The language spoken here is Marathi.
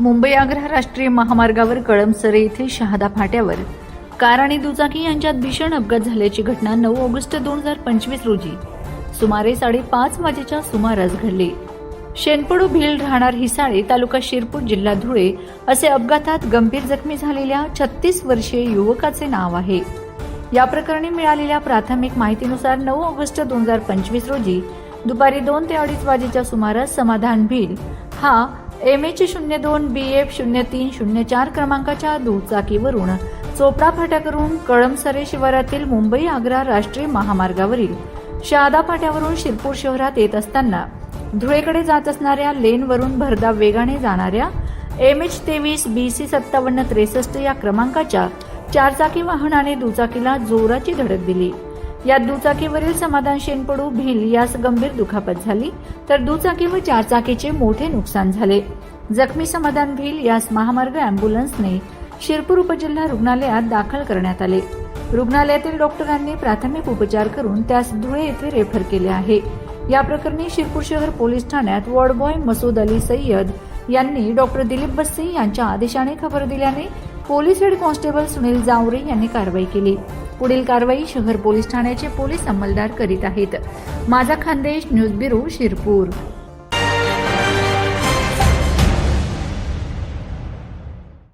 मुंबई आग्रा राष्ट्रीय महामार्गावर कळमसरे येथील शहादा फाट्यावर कार आणि दुचाकी यांच्यात भीषण अपघात झाल्याची घटना नऊ ऑगस्ट दोन हजार पंचवीस रोजी सुमारे साडेपाच वाजेच्या सुमारास घडली. शेनपडू भिल राहणार हिसाळे तालुका शिरपूर जिल्हा धुळे असे अपघातात गंभीर जखमी झालेल्या छत्तीस वर्षीय युवकाचे नाव आहे. या प्रकरणी मिळालेल्या प्राथमिक माहितीनुसार नऊ ऑगस्ट दोन हजार पंचवीस रोजी दुपारी दोन ते अडीच वाजेच्या सुमारास समाधान भील हा एम एच शून्य दोन बी एफ शून्य तीन शून्य चार क्रमांकाच्या दुचाकीवरून चोपडा फाट्यावरून कळमसरे शिवारातील मुंबई आग्रा राष्ट्रीय महामार्गावरील शहादा फाट्यावरून शिरपूर शहरात येत असताना धुळेकडे जात असणाऱ्या लेनवरून भरधाव वेगाने जाणाऱ्या एम एच तेवीस बी सी सत्तावन्न त्रेसष्ट या क्रमांकाच्या चारचाकी वाहनाने दुचाकीला जोराची धडक दिली. यात दुचाकीवरील समाधान शेनपडू भिल यास गंभीर दुखापत झाली. तर दुचाकी व चारचाकीचे मोठे नुकसान झाले. जखमी समाधान भिल यास महामार्ग अँब्युलन्सने शिरपूर उपजिल्हा रुग्णालयात दाखल करण्यात आले. रुग्णालयातील डॉक्टरांनी प्राथमिक उपचार करून त्यास धुळे येथे रेफर केले आहे. या प्रकरणी शिरपूर शहर पोलीस ठाण्यात वॉर्ड बॉय मसूद अली सय्यद यांनी डॉक्टर दिलीप बस्सी यांच्या आदेशाने खबर दिल्याने police head constable Sunil Jaware यांनी कारवाई केली. पुढील कारवाई शहर पोलीस ठाण्याचे पोलीस अंमलदार करीत आहेत. माझा खानदेश न्यूज ब्युरो शिरपूर.